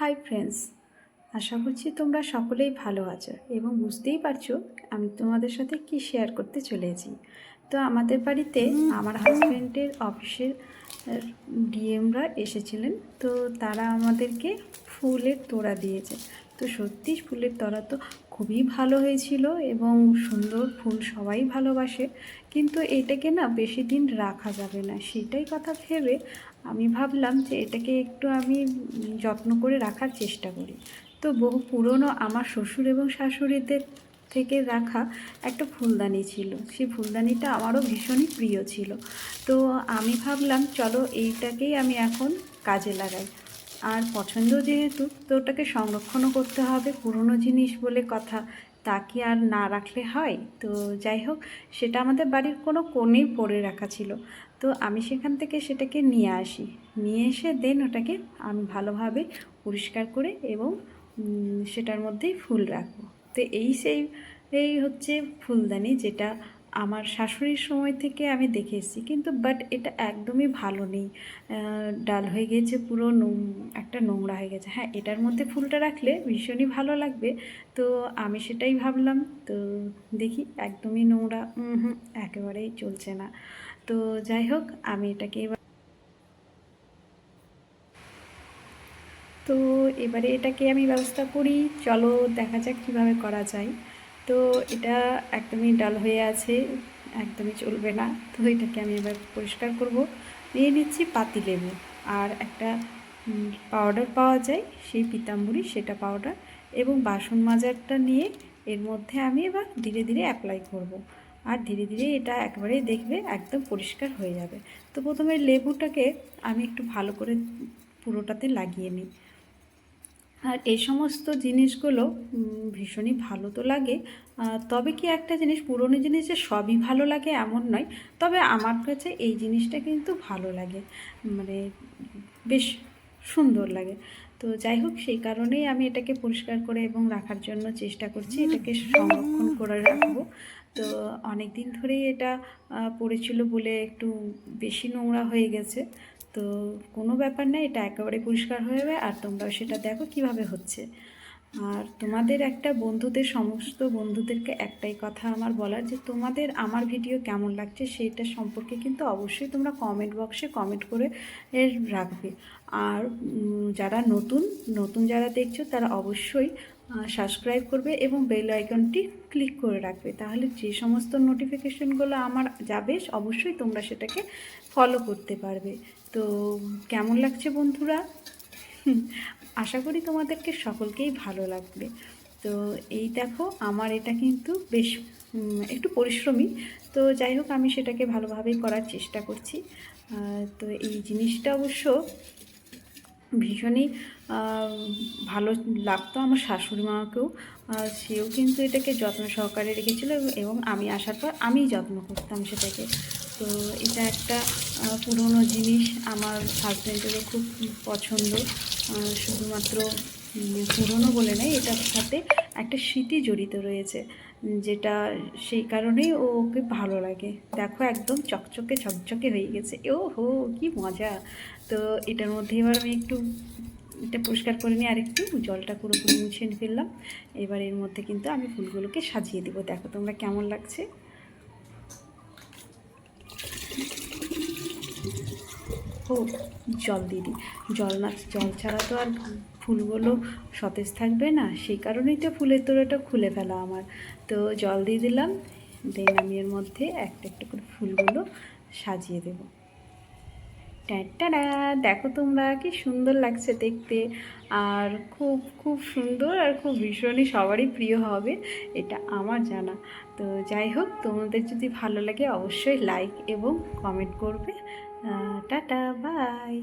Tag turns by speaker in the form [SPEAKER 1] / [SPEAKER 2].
[SPEAKER 1] Hi friends, আশা করছি তোমরা সকলেই ভালো আছো এবং বুঝতেই পারছ আমি তোমাদের সাথে কি শেয়ার করতে চলেছি। তো আমাদের বাড়িতে আমার হাজব্যান্ডের অফিসের ডিএমরা এসেছিলেন, তো তারা আমাদেরকে ফুলের তোড়া দিয়েছে। তো সত্যি ফুলের তোড়া তো খুবই ভালো হয়েছিল এবং সুন্দর ফুল সবাই ভালোবাসে। কিন্তু এটাকে না বেশি দিন রাখা যাবে না। সেটাই কথা ভেবে আমি ভাবলাম যে এটাকে একটু আমি যত্ন করে রাখার চেষ্টা করি। তো বহু পুরনো আমার শ্বশুর এবং শাশুড়িদের থেকে রাখা একটা ফুলদানি ছিল। সেই ফুলদানিটা আমারও ভীষণই প্রিয় ছিল। তো আমি ভাবলাম, চলো এইটাকেই আমি এখন কাজে লাগাই। আর পছন্দ যেহেতু, তো ওটাকে সংরক্ষণও করতে হবে। পুরনো জিনিস বলে কথা, তা কি আর না রাখলে হয়? তো যাই হোক, সেটা আমাদের বাড়ির কোনো কোণেই পড়ে রাখা ছিল। তো আমি সেখান থেকে সেটাকে নিয়ে আসি। নিয়ে এসে দেন ওটাকে আমি ভালোভাবে পরিষ্কার করে এবং সেটার মধ্যেই ফুল রাখব। তো এই সেই, এই হচ্ছে ফুলদানি যেটা আমার শাশুড়ির সময় থেকে আমি দেখে এসেছি কিন্তু বাট এটা একদমই ভালো নেই। ডাল হয়ে গেছে পুরো একটা নোংরা হয়ে গেছে। হ্যাঁ এটার মধ্যে ফুলটা রাখলে ভীষণই ভালো লাগবে। তো আমি সেটাই ভাবলাম, তো দেখি একদমই নোংরা হুম, একেবারেই চলছে না। তো যাই হোক, আমি এটাকে এবার তো এবারে এটাকে আমি ব্যবস্থা করি। চলো দেখা যাক কীভাবে করা যায়। তো এটা একদমই ডাল হয়ে আছে, একদমই চলবে না। তো এটাকে আমি এবার পরিষ্কার করব। নিয়ে নিচ্ছি পাতিলেবু আর একটা পাউডার পাওয়া যায়, সেই পিতাম্বরী, সেটা পাউডার এবং বাসন মাজারটা নিয়ে এর মধ্যে আমি এবার ধীরে ধীরে অ্যাপ্লাই করব। আর ধীরে ধীরে এটা একবারে দেখবে একদম পরিষ্কার হয়ে যাবে। তো প্রথমে লেবুটাকে আমি একটু ভালো করে পুরোটাতে লাগিয়ে নিই। আর এই সমস্ত জিনিসগুলো ভীষণই ভালো তো লাগে। তবে কি একটা জিনিস, পুরনো জিনিস যে সবই ভালো লাগে এমন নয়, তবে আমার কাছে এই জিনিসটা কিন্তু ভালো লাগে। মানে বেশ সুন্দর লাগে। তো যাই হোক, সেই কারণেই আমি এটাকে পরিষ্কার করে এবং রাখার জন্য চেষ্টা করছি, এটাকে সংরক্ষণ করে রাখব। তো অনেক দিন ধরেই এটা পড়েছিল বলে একটু বেশি নোংরা হয়ে গেছে। তো কোনো ব্যাপার না, এটা একেবারে পরিষ্কার হয়ে যাবে। আর তোমরাও সেটা দেখো কীভাবে হচ্ছে। আর তোমাদের একটা বন্ধুদের, সমস্ত বন্ধুদেরকে একটাই কথা আমার বলার যে, তোমাদের আমার ভিডিও কেমন লাগছে সেইটা সম্পর্কে কিন্তু অবশ্যই তোমরা কমেন্ট বক্সে কমেন্ট করে রাখবে। আর যারা নতুন নতুন যারা দেখছ তারা অবশ্যই সাবস্ক্রাইব করবে এবং বেল আইকনটি ক্লিক করে রাখবে। তাহলে যে সমস্ত নোটিফিকেশনগুলো আমার যাবে, অবশ্যই তোমরা সেটাকে ফলো করতে পারবে। তো কেমন লাগছে বন্ধুরা? আশা করি তোমাদেরকে সকলকেই ভালো লাগবে। তো এই দেখো, আমার এটা কিন্তু বেশ একটু পরিশ্রমী। তো যাই হোক, আমি সেটাকে ভালোভাবেই করার চেষ্টা করছি। তো এই জিনিসটা অবশ্য ভীষণই ভালো লাগতো আমার শাশুড়ি মাকেও। সেও কিন্তু এটাকে যত্ন সহকারে রেখেছিল এবং- আমি আসার পর আমি যত্ন করতাম সেটাকে। তো এটা একটা পুরনো জিনিস আমার হাজব্যান্ডেরও খুব পছন্দ। শুধুমাত্র পুরনো বলে নয়, এটার সাথে একটা স্মৃতি জড়িত রয়েছে যেটা সেই কারণেই ওকে ভালো লাগে। দেখো একদম চকচকে ঝকঝকে হয়ে গেছে। ও হো কি মজা। তো এটার মধ্যে এবার আমি একটু এটা পরিষ্কার করে নিয়ে আরেকটু জলটা পুরোপুরি মুছে ফেললাম। এবার এর মধ্যে কিন্তু আমি ফুলগুলোকে সাজিয়ে দেবো। দেখো তোমরা কেমন লাগছে? ও, জল দিয়ে দিই। জল না, জল ছাড়া তো আর ফুলগুলো সতেজ থাকবে না, সেই কারণেই তো ফুলের তোড়াটা খুলে ফেলা আমার। তো জল দিয়ে দিলাম, দেন আমি এর মধ্যে একটা একটা করে ফুলগুলো সাজিয়ে দেবো। ট্যাটাডা দেখো তোমরা কি সুন্দর লাগছে দেখতে। আর খুব খুব সুন্দর আর খুব ভীষণই সবারই প্রিয় হবে, এটা আমার জানা। তো যাই হোক, তোমাদের যদি ভালো লাগে অবশ্যই লাইক এবং কমেন্ট করবে। Tata bye